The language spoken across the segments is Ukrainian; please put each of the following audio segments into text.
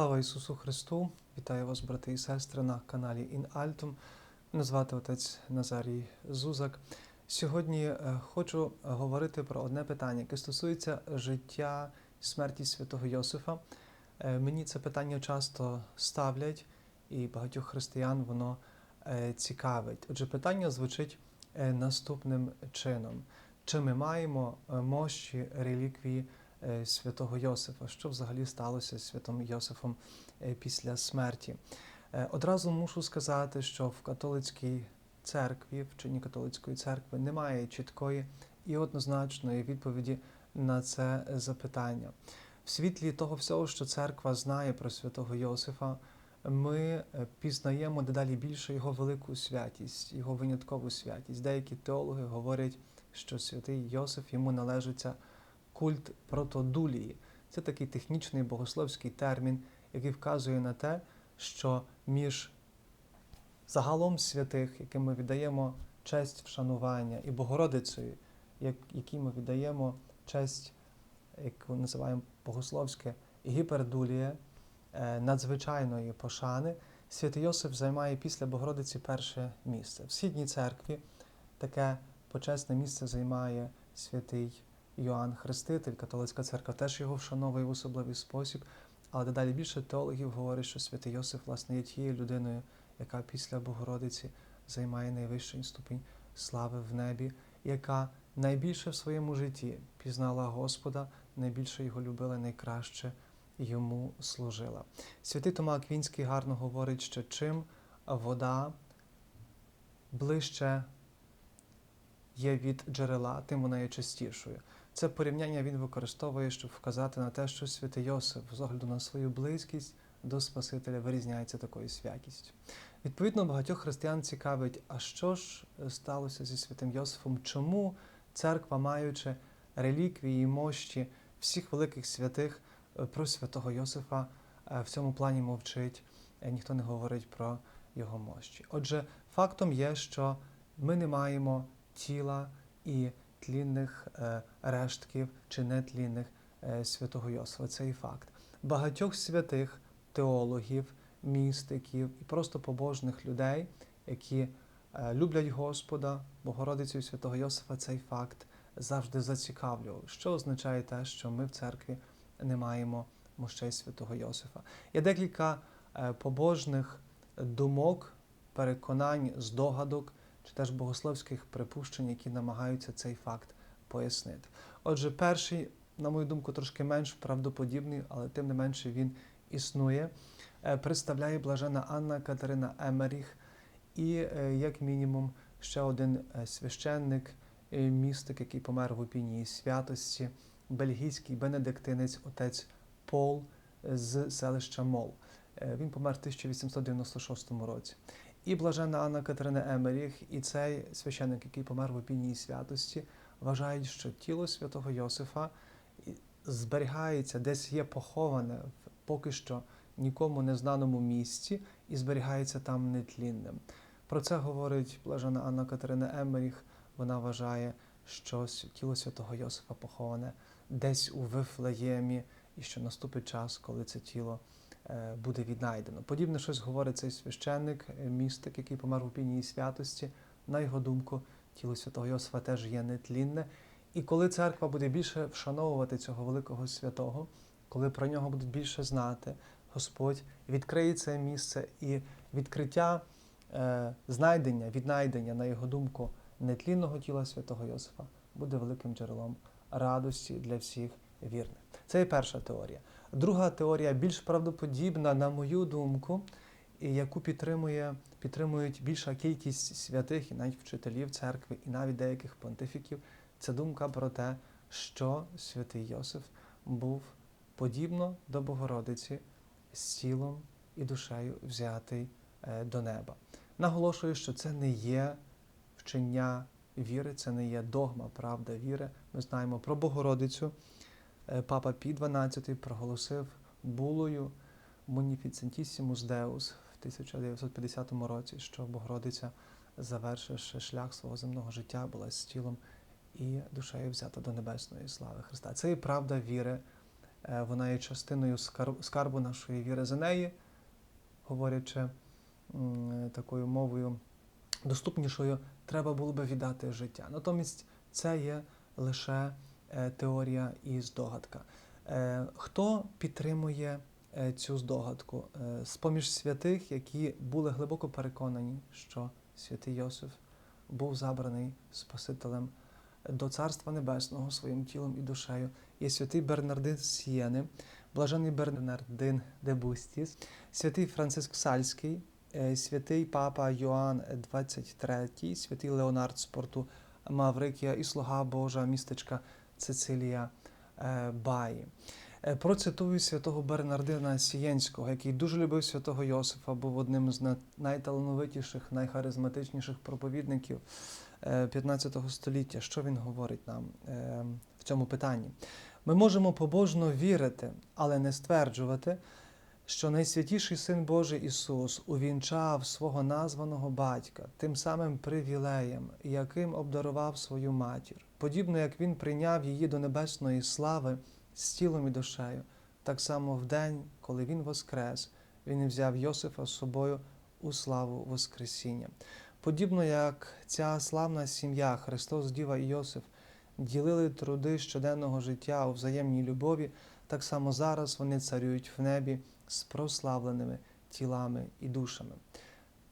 Слава Ісусу Христу! Вітаю вас, брати і сестри, на каналі In Altum. Мене звати отець Назарій Зузак. Сьогодні е, хочу говорити про одне питання, яке стосується життя і смерті святого Йосифа. Е, Мені це питання часто ставлять, і багатьох християн воно е, цікавить. Отже, питання звучить наступним чином: чи ми маємо мощі реліквії святого Йосифа? Що взагалі сталося з святим Йосифом е, після смерті? Е, Одразу мушу сказати, що в католицькій церкві, вченні католицької церкви, немає чіткої і однозначної відповіді на це запитання. В світлі того всього, що церква знає про святого Йосифа, ми е, пізнаємо дедалі більше його велику святість, його виняткову святість. Деякі теологи говорять, що святий Йосиф йому належиться культ протодулії. Це такий технічний богословський термін, який вказує на те, що між загалом святих, яким ми віддаємо честь вшанування, і Богородицею, як, якій ми віддаємо честь, яку називаємо богословське гіпердулія, е, надзвичайної пошани, святий Йосиф займає після Богородиці перше місце. В східній церкві таке почесне місце займає святий Йоанн Хреститель, католицька церква теж його вшановує в особливий спосіб. Але дедалі більше теологів говорять, що святий Йосиф, власне, є тією людиною, яка після Богородиці займає найвищий ступінь слави в небі, яка найбільше в своєму житті пізнала Господа, найбільше його любила, найкраще йому служила. Святий Тома Аквінський гарно говорить, що чим вода ближче є від джерела, тим вона є чистішою. Це порівняння він використовує, щоб вказати на те, що святий Йосиф з огляду на свою близькість до Спасителя вирізняється такою святістю. Відповідно, багатьох християн цікавить, а що ж сталося зі святим Йосифом? Чому церква, маючи реліквії, і мощі всіх великих святих е, про святого Йосифа, е, в цьому плані мовчить, е, ніхто не говорить про його мощі. Отже, фактом є, що ми не маємо тіла і тлінних е, рештків чи нетлінних е, святого Йосифа. Це і факт. Багатьох святих теологів, містиків і просто побожних людей, які е, люблять Господа, Богородицю святого Йосифа, цей факт завжди зацікавлював. Що означає те, що ми в церкві не маємо мощей святого Йосифа. Є декілька побожних думок, переконань, здогадок чи теж богословських припущень, які намагаються цей факт пояснити. Отже, перший, на мою думку, трошки менш правдоподібний, але тим не менше він існує, е, представляє блажена Анна Катерина Емеріх і, е, як мінімум, ще один е, священник, містик, який помер в опінії святості, бельгійський бенедиктинець, отець Пол з селища Мол. Він помер в 1896 році. І блажена Анна Катерина Емеріх, і цей священник, який помер в опінії святості, вважають, що тіло святого Йосифа зберігається, десь є поховане в поки що нікому незнаному місці і зберігається там нетлінним. Про це говорить блажена Анна Катерина Емеріх. Вона вважає, що тіло святого Йосифа поховане десь у Вифлеємі, і що наступить час, коли це тіло буде віднайдено. Подібне щось говорить цей священник, е, містик, який помер в опінії святості. На його думку, тіло святого Йосифа теж є нетлінне. І коли церква буде більше вшановувати цього великого святого, коли про нього будуть більше знати, Господь відкриє це місце і відкриття е, знайдення, віднайдення, на його думку, нетлінного тіла святого Йосифа буде великим джерелом радості для всіх вірних. Це є перша теорія. Друга теорія більш правдоподібна, на мою думку, і яку підтримує, підтримують більша кількість святих і навіть вчителів церкви, і навіть деяких понтифіків. Це думка про те, що святий Йосиф був подібно до Богородиці з тілом і душею взятий е, до неба. Наголошую, що це не є вчення віри, це не є догма, правда віри. Ми знаємо про Богородицю. Е, Папа Пій XII проголосив булою Munificentissimus Deus в 1950 році, що Богородиця, завершивши шлях свого земного життя, була з тілом і душею взята до небесної слави Христа. Це і правда віри Е, Вона є частиною скарбу нашої віри за неї, говорячи такою мовою доступнішою, треба було би віддати життя. Натомість це є лише теорія і здогадка. Е, Хто підтримує е, цю здогадку? Е, З-поміж святих, які були глибоко переконані, що святий Йосиф був забраний Спасителем до Царства Небесного своїм тілом і душею, є святий Бернардин Сієни, блажений Бернардин де Бустіс, святий Франциск Сальський, е, святий Папа Йоанн XXIII, святий Леонард з порту Маврикія і слуга Божа містечка Цицилія е, Баї. Е, Процитую святого Бернардина Сієнського, який дуже любив святого Йосифа, був одним з найталановитіших, найхаризматичніших проповідників е, 15 століття. Що він говорить нам е, в цьому питанні? Ми можемо побожно вірити, але не стверджувати, що найсвятіший Син Божий Ісус увінчав свого названого батька тим самим привілеєм, яким обдарував свою матір, подібно як Він прийняв її до небесної слави з тілом і душею, так само в день, коли Він воскрес, Він взяв Йосифа з собою у славу Воскресіння. Подібно як ця славна сім'я Христос, Діва і Йосиф ділили труди щоденного життя у взаємній любові, так само зараз вони царюють в небі з прославленими тілами і душами.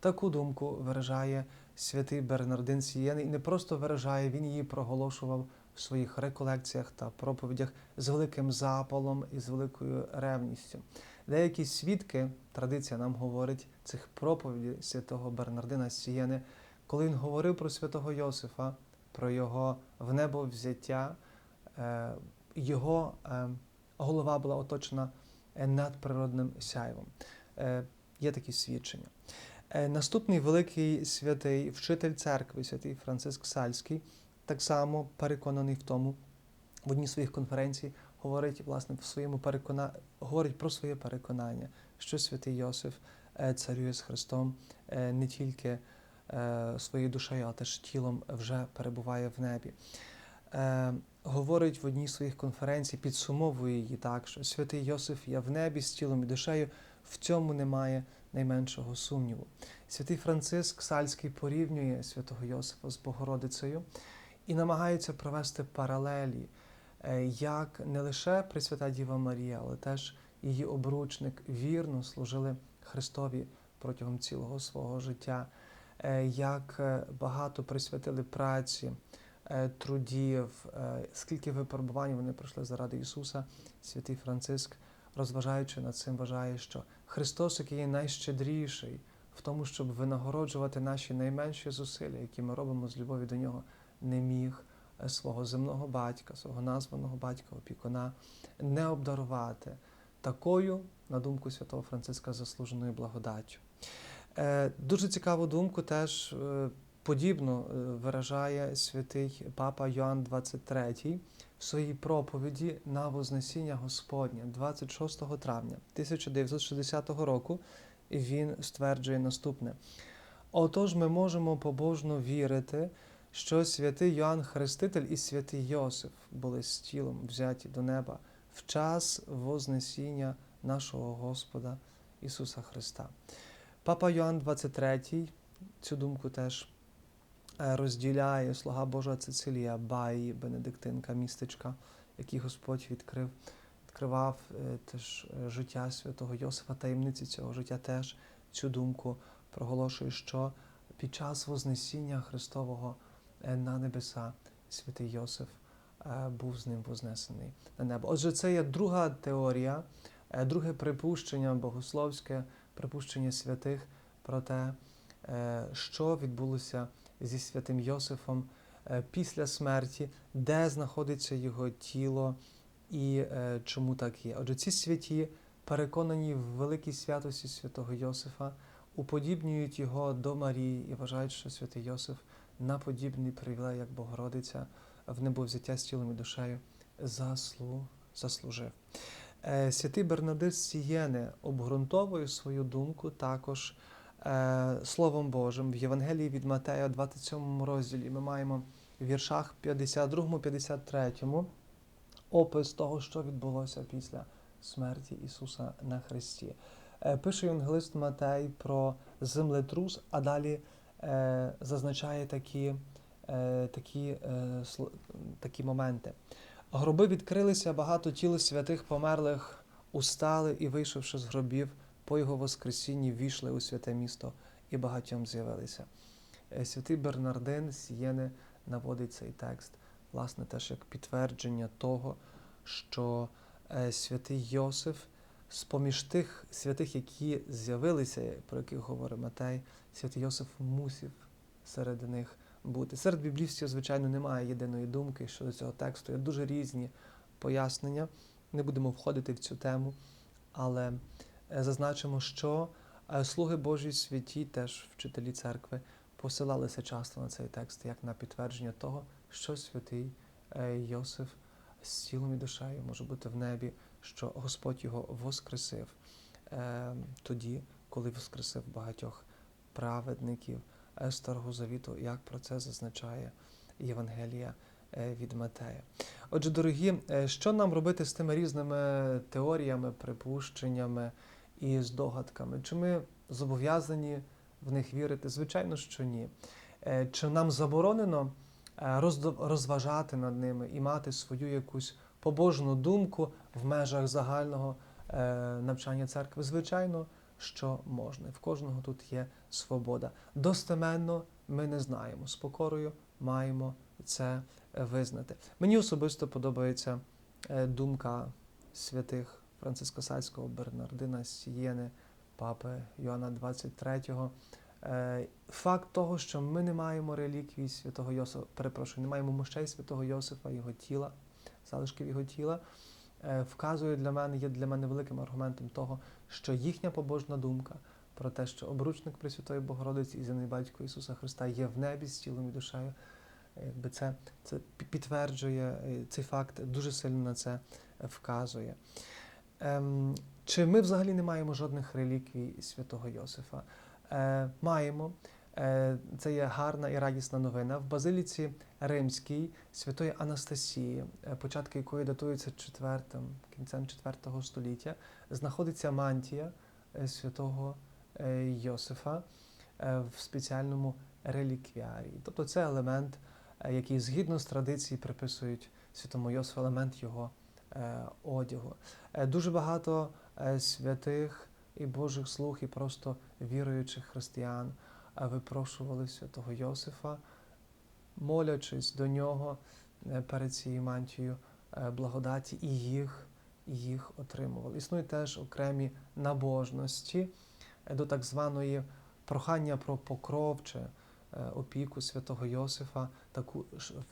Таку думку виражає святий Бернардин Сієни, і не просто виражає, він її проголошував в своїх реколекціях та проповідях з великим запалом і з великою ревністю. Деякі свідки, традиція нам говорить, цих проповідей святого Бернардина Сієни, коли він говорив про святого Йосифа, про його в небо взяття, е, його е, голова була оточена е, надприродним сяйвом. Є такі свідчення. Е, Наступний великий святий вчитель церкви, святий Франциск Сальський, так само переконаний в тому, в одній своїх конференцій говорить власне в своєму перекона... говорить про своє переконання, що святий Йосиф е, царює з Христом е, не тільки своєю душею, а теж тілом вже перебуває в небі. Говорить в одній своїх конференцій, підсумовує її так, що святий Йосиф є в небі з тілом і душею, в цьому немає найменшого сумніву. Святий Франциск Сальський порівнює святого Йосифа з Богородицею і намагається провести паралелі, е, як не лише Пресвята Діва Марія, але теж її обручник вірно служили Христові протягом цілого свого життя, е, як е, багато присвятили праці, трудів, скільки випробувань вони пройшли заради Ісуса, святий Франциск, розважаючи над цим, вважає, що Христос, який є найщедріший в тому, щоб винагороджувати наші найменші зусилля, які ми робимо з любові до нього, не міг е, свого земного батька, свого названого батька, опікуна, не обдарувати такою, на думку святого Франциска, заслуженою благодаттю. Е, Дуже цікаву думку теж е, подібно виражає святий папа Йоанн XXIII в своїй проповіді на Вознесіння Господнє 26 травня 1960 року. Він стверджує наступне: Отож, ми можемо побожно вірити, що святий Йоанн Хреститель і святий Йосиф були з тілом взяті до неба в час Вознесіння нашого Господа Ісуса Христа. Папа Йоанн XXIII цю думку теж розділяє слуга Божа Цицилія Баї, Бенедиктинка, містечка, який Господь відкрив, відкривав е, теж е, життя святого Йосифа, таємниці цього життя теж цю думку проголошує, що під час Вознесіння Христового е, на небеса святий Йосиф е, був з ним вознесений на небо. Отже, це є друга теорія, е, друге припущення богословське, припущення святих про те, е, що відбулося зі святим Йосифом е, після смерті, де знаходиться його тіло і е, чому так є. Отже, ці святі переконані в великій святості святого Йосифа, уподібнюють його до Марії і вважають, що святий Йосиф на подібний привілей, як Богородиця, в небовзяття з тілом і душею заслу, заслужив. Е, Святий Бернадир з Сієни обґрунтовує свою думку також Словом Божим в Євангелії від Матея, 27 розділі. Ми маємо в віршах 52-53 опис того, що відбулося після смерті Ісуса на Христі. Е, Пише Євангелист Матей про землетрус, а далі е, зазначає такі, е, такі, е, такі моменти. Гроби відкрилися, багато тіл святих померлих устали і, вийшовши з гробів, по його воскресінні війшли у святе місто і багатьом з'явилися. Е, Святий Бернардин з Сієни наводить цей текст, власне, теж як підтвердження того, що е, святий Йосиф, з-поміж тих святих, які з'явилися, про яких говорить Матей, святий Йосиф мусив серед них бути. Серед біблістів, звичайно, немає єдиної думки щодо цього тексту. Є дуже різні пояснення. Не будемо входити в цю тему, але зазначимо, що е, слуги Божі святі, теж вчителі церкви, посилалися часто на цей текст як на підтвердження того, що святий е, Йосиф з тілом і душею може бути в небі, що Господь його воскресив е, тоді, коли воскресив багатьох праведників е, Старого Завіту, як про це зазначає Євангелія е, від Матея. Отже, дорогі, е, що нам робити з тими різними теоріями, припущеннями і здогадками? Чи ми зобов'язані в них вірити? Звичайно, що ні. Е, Чи нам заборонено е, розважати над ними і мати свою якусь побожну думку в межах загального е, навчання церкви? Звичайно, що можна. В кожного тут є свобода. Достеменно ми не знаємо. З покорою маємо це визнати. Мені особисто подобається думка святих Франциска Сальського, Бернардина Сієни, папи Йоанна 23. Е, Факт того, що ми не маємо реліквій святого Йосифа, перепрошую, не маємо мощей святого Йосифа, його тіла, залишків його тіла, е, вказує для мене, є для мене великим аргументом того, що їхня побожна думка про те, що обручник Пресвятої Богородиці і земний батько Ісуса Христа є в небі з тілом і душею, е, якби це, це підтверджує цей факт, дуже сильно на це вказує. Ем, чи ми взагалі не маємо жодних реліквій святого Йосифа? Е, маємо. Е, це є гарна і радісна новина. В Базиліці Римській святої Анастасії, е, початки якої датуються четвертим, кінцем IV століття, знаходиться мантія е, святого е, Йосифа в спеціальному реліквіарії. Тобто це елемент, який згідно з традиції приписують святому Йосифу, елемент його одягу. Е, Дуже багато е, святих і Божих слуг, і просто віруючих християн е, випрошували святого Йосифа, молячись до нього е, перед цією мантією е, благодаті, і їх, і їх отримували. Існують теж окремі набожності е, до так званої прохання про покров чи е, опіку святого Йосифа, таку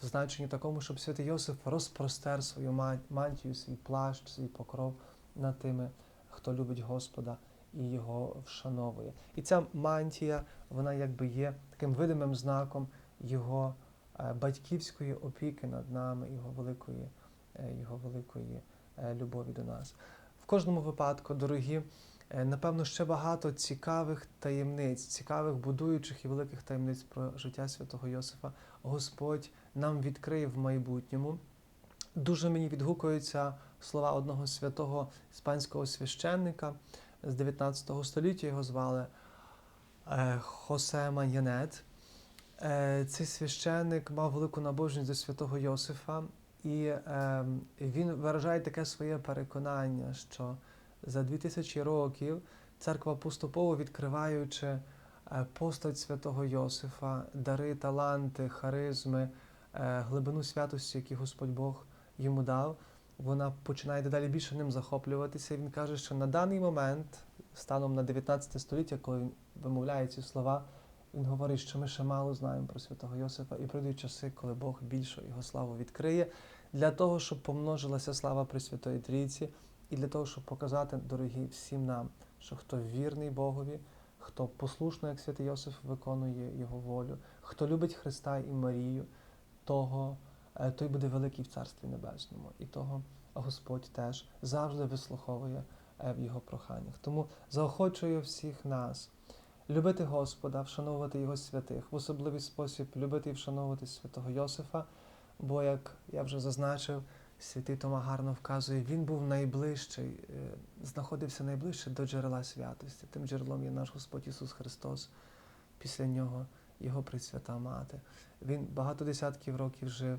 в значенні такому, щоб святий Йосиф розпростер свою мантію, свій плащ, свій покров над тими, хто любить Господа і його вшановує. І ця мантія, вона якби є таким видимим знаком його е, батьківської опіки над нами, його великої, е, його великої е, любові до нас. В кожному випадку, дорогі, е, напевно, ще багато цікавих таємниць, цікавих будуючих і великих таємниць про життя святого Йосифа Господь нам відкриє в майбутньому. Дуже мені відгукуються слова одного святого іспанського священника з 19 століття. Його звали е, Хосе Маньянет. Е, Цей священник мав велику набожність до святого Йосифа, і е, він виражає таке своє переконання, що за 2000 років церква поступово відкриваючи е, постать святого Йосифа, дари, таланти, харизми, е, глибину святості, які Господь Бог йому дав, вона починає дедалі більше ним захоплюватися. І він каже, що на даний момент, станом на 19 століття, коли він вимовляє ці слова, він говорить, що ми ще мало знаємо про святого Йосифа, і прийдуть часи, коли Бог більше його славу відкриє, для того, щоб помножилася слава Пресвятої Трійці, і для того, щоб показати, дорогі, всім нам, що хто вірний Богові, хто послушно, як святий Йосиф, виконує його волю, хто любить Христа і Марію, того е, той буде великий в Царстві Небесному. І того Господь теж завжди вислуховує е, в його проханнях. Тому заохочую всіх нас любити Господа, вшановувати Його святих, в особливий спосіб любити і вшановувати святого Йосифа, бо, як я вже зазначив, святий Тома гарно вказує, він був найближчий, е, знаходився найближче до джерела святості. Тим джерелом є наш Господь Ісус Христос, після нього Його Пресвята Мати. Він багато десятків років жив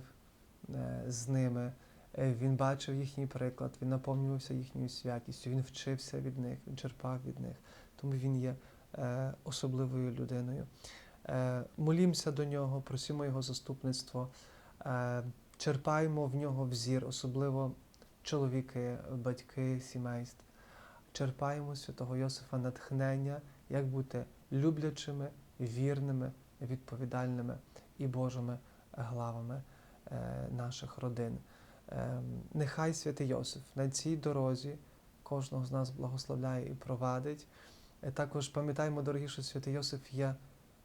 е, з ними. Е, Він бачив їхній приклад, він наповнювався їхньою святістю, він вчився від них, він черпав від них. Тому він є особливою людиною. Е, молімося до нього, просимо його заступництво, черпаємо в нього взір, особливо чоловіки, батьки сімейств. Черпаємо святого Йосифа натхнення, як бути люблячими, вірними, відповідальними і Божими главами е, наших родин. Е, Нехай святий Йосиф на цій дорозі кожного з нас благословляє і провадить. Е, Також пам'ятаємо, дорогі, що святий Йосиф є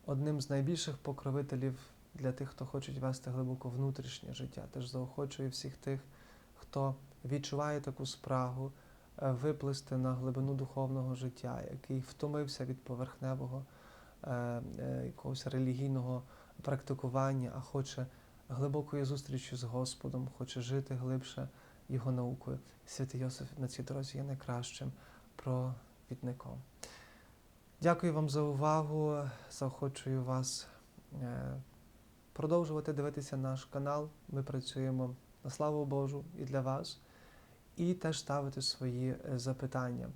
одним з найбільших покровителів для тих, хто хочуть вести глибоко внутрішнє життя. Теж заохочує всіх тих, хто відчуває таку спрагу е, виплисти на глибину духовного життя, який втомився від поверхневого е, е, якогось релігійного практикування, а хоче глибокої зустрічі з Господом, хоче жити глибше його наукою. Святий Йосиф на цій дорозі є найкращим провідником. Дякую вам за увагу. Заохочую вас продовжувати дивитися наш канал. Ми працюємо на славу Божу і для вас, і теж ставити свої е, запитання.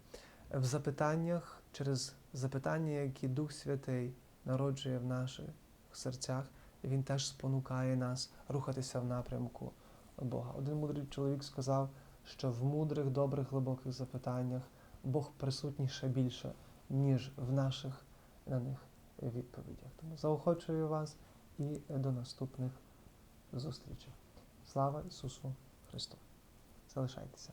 В запитаннях, через запитання, які Дух Святий народжує в наших серцях, він теж спонукає нас рухатися в напрямку Бога. Один мудрий чоловік сказав, що в мудрих, добрих, глибоких запитаннях Бог присутній ще більше, ніж в наших на них відповідях. Тому заохочую вас і до наступних зустрічей. Слава Ісусу Христу! Залишайтеся.